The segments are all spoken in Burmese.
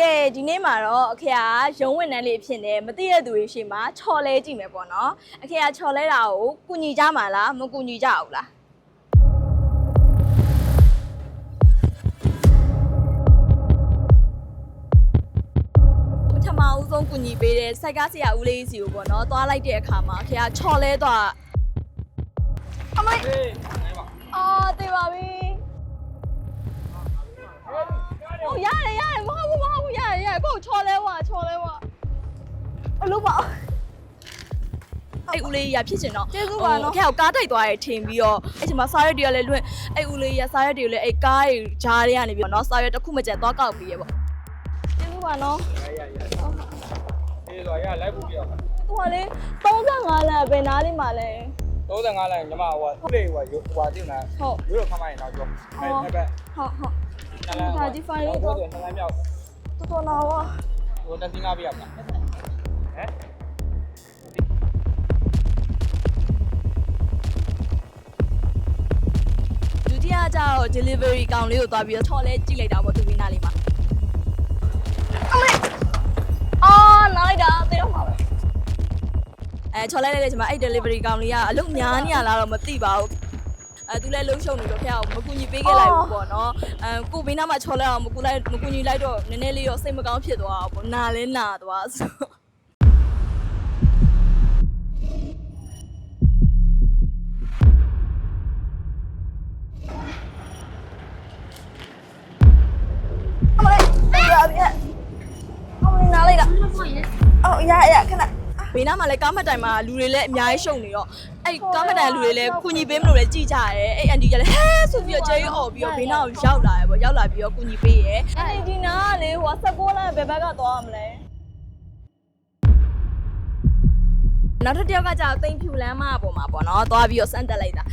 ကဲဒီနေ့မှာတော့အခေကရုံးဝင်တန်းလေးဖြစ်နေမသိတဲ့သူတွေရှိမှချော်လဲကြည့်မယ်ပေါ့နော်အခေကချော်လဲတာကိုကုညီကြမှာလားမကုညီကြဘူးလားပထမဦးဆုံးကုညီပေးတဲ့စိုက်ကားဆရာဦးလေးစီကိုပေါ့နော်သွားလိုက်တဲ့အခါမှာအခေကချော်လဲသွားအမေအော်တေပါပြီ ဟိုရတယ်ရတယ်မဟုတ်ဘူးမဟုတ်ဘူးရတယ်ရတယ်ကိုယ်ချော်လဲဝါချော်လဲဝါအလုပ်ပါအဲ့ဦးလေးရဖြစ်ချင်တော့ကျေးဇူးပါနော်ဟိုအခေကကားတိုက်သွားရထင်ပြီးတော့အဲ့ဒီမှာစားရက်တွေကလည်းလွင့်အဲ့ဦးလေးရစားရက်တွေကိုလည်းအဲ့ကားတွေဂျားတွေကနေပြီးတော့နော်စားရက်တစ်ခုမှကျန်သွားကောက်ပြီးရပေါ့ကျေးဇူးပါနော်အေးဆိုရလိုက်ဖို့ပြအောင်သူကလေ35လမ်းပဲနားလေးမှာလဲ35လိုင်းညီမဟိုခုလေးဟိုဟိုတင်လာဟုတ်ရိုးတော့ခမိုင်းတော့ပြောအဲ့အဲ့ဘက်ဟုတ်ဟုတ် နလန်းဒါဒီ file လေးတော့တော့နလန်းမြောက်တော်တော်လာဝါဟိုတက်စီငါပြရမလားဟမ်ဒုတိယကျတော့ delivery ကောင်လေးကိုသွားပြီးတော့ထော်လဲကြည့်လိုက်တာပေါ့သူမိနာလေးမှာအမေအာနားလိုက်တာသေတော့မှာပဲအဲချော်လဲလိုက်တဲ့ချိန်မှာအဲ့ delivery ကောင်လေးကအလုပ်များနေရလားတော့မသိပါဘူး အဲသူလည်းလုံးရှုံနေတော့ဖះအောင်မကူညီပေးခဲ့လိုက်ဘူးပေါ့နော်အဲကိုဘေးနားမှာချော်လဲအောင်မကူလိုက်မကူညီလိုက်တော့နည်းနည်းလေးတော့စိတ်မကောင်းဖြစ်သွားတာပေါ့နာလဲနာသွားဆိုအမလေးတေးပါဗျာအမလေးနားလိုက်တာအော်ရရခဏ ဘေးနားမှာလည်းကားမတိုင်မှာလူတွေလည်းအများကြီးရှုံနေတော့အဲ့ကားမတိုင်လူတွေလည်းကုညီပေးမလို့လည်းကြည်ကြရဲအဲ့အန်တီကလည်းဟဲဆိုပြီးတော့ဂျေးအော်ပြီးတော့ဘေးနားကိုရောက်လာရပေါ့ရောက်လာပြီးတော့ကုညီပေးရဲအဲ့ဒီနားကလေဟို16လမ်းဘယ်ဘက်ကသွားရမလဲနောက်တစ်ယောက်ကကြာတိမ်ဖြူလမ်းမပေါ်မှာပေါ့နော်သွားပြီးတော့စမ်းတက်လိုက်တာ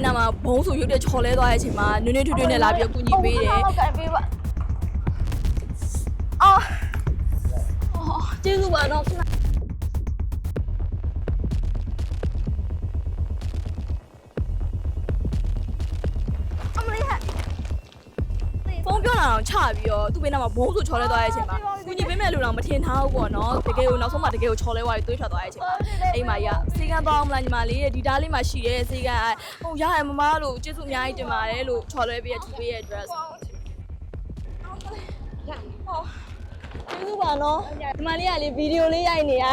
သူ့ဘေးနားမှာဘုံဆိုရုပ်တဲ့ချော်လဲသွားတဲ့အချိန်မှာနွေးနွေးထွေးထွေးနဲ့လာပြီးတော့ကုညီပေးတယ်ဟုတ်ကဲ့ပေးပါအော်အော်ကျေးဇူးပါတော့ ဖုန်းပြောတာတော့ချပြီးတော့သူ့ဘေးနားမှာဘိုးဆိုချော်လဲသွားတဲ့အချိန်မှာကုညီပေးမဲ့လူတော့မထင်ထားဘူးပေါ့နော်တကယ်ကိုနောက်ဆုံးမှတကယ်ကိုချော်လဲသွားပြီးသွေးထွက်သွားတဲ့အချိန်မှာအိမ်မှာရစေကန်းသွားအောင်မလားညီမလေးရဲ့ဒီတားလေးမှာရှိရဲစေကန်းဟိုရရမမလို့ကျေးဇူးအများကြီးတင်ပါတယ်လို့ချော်လဲပေးရထူပေးရ dress ကျေးဇူးပါနော်ညီမလေးကလေဗီဒီယိုလေးရိုက်နေရ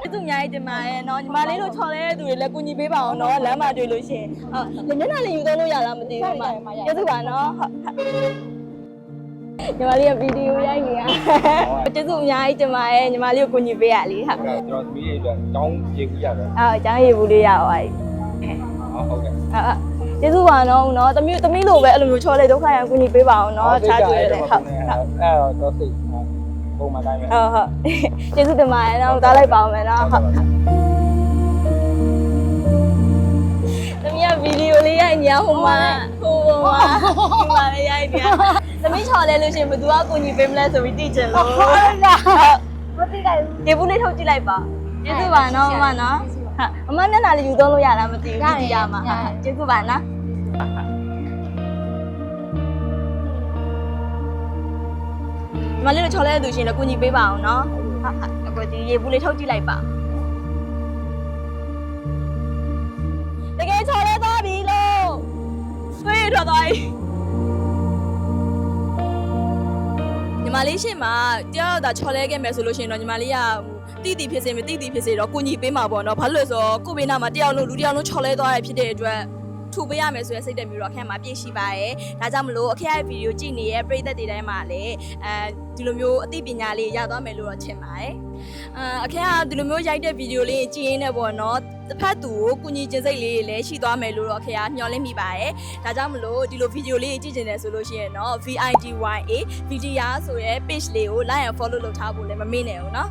ကျေးဇူးအများကြီးတင်ပါတယ်နော်ညီမလေးတို့ချော်လဲတဲ့သူတွေလည်းကူညီပေးပါအောင်နော်လမ်းမှာတွေ့လို့ရှိရင်ဟုတ်လက်မျက်နှာလေးယူသုံးလို့ရလားမသိဘူးမှာကျေးဇူးပါနော်ဟုတ် ညီမလေးကဗီဒီယိုရိုက်နေရကျေးဇူးအများကြီးတင်ပါတယ်ညီမလေးကိုကူညီပေးရလေဟုတ်ကျွန်တော်သမီးတွေအတွက်တောင်းရေကူးရတယ်အော်အချမ်းရည်ဘူးလေးရပါပြီဟုတ်ကဲ့ဟုတ်ဟုတ်ကျေးဇူးပါနော်နော်တမီးတမီးလိုပဲအဲ့လိုမျိုးချော်လဲဒုက္ခရံကူညီပေးပါအောင်နော်ချားတွေ့တယ်ဟုတ်ဟုတ်အဲ့တော့စိတ်ပုံမှန်တိုင်းပဲဟုတ်ဟုတ်ကျေးဇူးတင်ပါတယ်နော်တားလိုက်ပါအောင်မယ်နော်ဟုတ်သမီးကဗီဒီယိုလေးရိုက်နေရဟိုမှာဟိုမှာဒီမှာလေးရိုက်နေရ သမီးချော်လဲလို့ရှိရင်ဘယ်သူကကိုညီပေးမလဲဆိုပြီးသိချင်လို့ဟုတ်လားမသိလိုက်ဘူးဒီဘူးလေးထုတ်ကြည့်လိုက်ပါကျေးဇူးပါနော်မမနော်ဟုတ်မမမျက်နှာလေးယူသုံးလို့ရလားမသိဘူးကြည့်ရမှာဟုတ်ကျေးဇူးပါနော်မလေးတို့ချော်လဲတဲ့သူရှင်လည်းကိုညီပေးပါအောင်နော်ဟုတ်ဟုတ်အခုဒီရေဘူးလေးထုတ်ကြည့်လိုက်ပါတကယ်ချော်လဲသွားပြီလို့ဆွေးထွက်သွားပြီ မလေးရှင်းမှာတရားတော့ချော်လဲခဲ့မယ်ဆိုလို့ရှိရင်တော့ညီမလေးကတိတိဖြစ်စေမတိတိဖြစ်စေတော့ကိုညီပေးမှာပေါ့နော်ဘာလို့လဲဆိုတော့ကိုဘေးနာမှာတယောက်လုံးလူတယောက်လုံးချော်လဲသွားရဖြစ်တဲ့အတွက်ထူပေးရမယ်ဆိုရယ်စိတ်တက်မျိုးတော့အခက်မှာပြည့်ရှိပါရဲ့ဒါကြောင့်မလို့အခက်ရဲ့ဗီဒီယိုကြည့်နေတဲ့ပရိသတ်တွေတိုင်းမှာလည်းအဲဒီလိုမျိုးအသိပညာလေးရသွားမယ်လို့တော့ထင်ပါတယ် အာအခက်ကဒီလိုမျိုးရိုက်တဲ့ဗီဒီယိုလေးကြည့်ရင်းနဲ့ပေါ့နော် တစ်ဖက်သူကိုကုညီကျင်စိတ်လေးတွေလည်းရှိသွားမယ်လို့တော့ခင်ဗျာမျှော်လင့်မိပါတယ်။ဒါကြောင့်မလို့ဒီလိုဗီဒီယိုလေးကြည့်ကျင်တယ်ဆိုလို့ရှိရင်တော့ VIDYA VDR ဆိုရဲ page လေးကို like and follow လုပ်ထားဖို့လည်းမမေ့နဲ့ဘူးเนาะ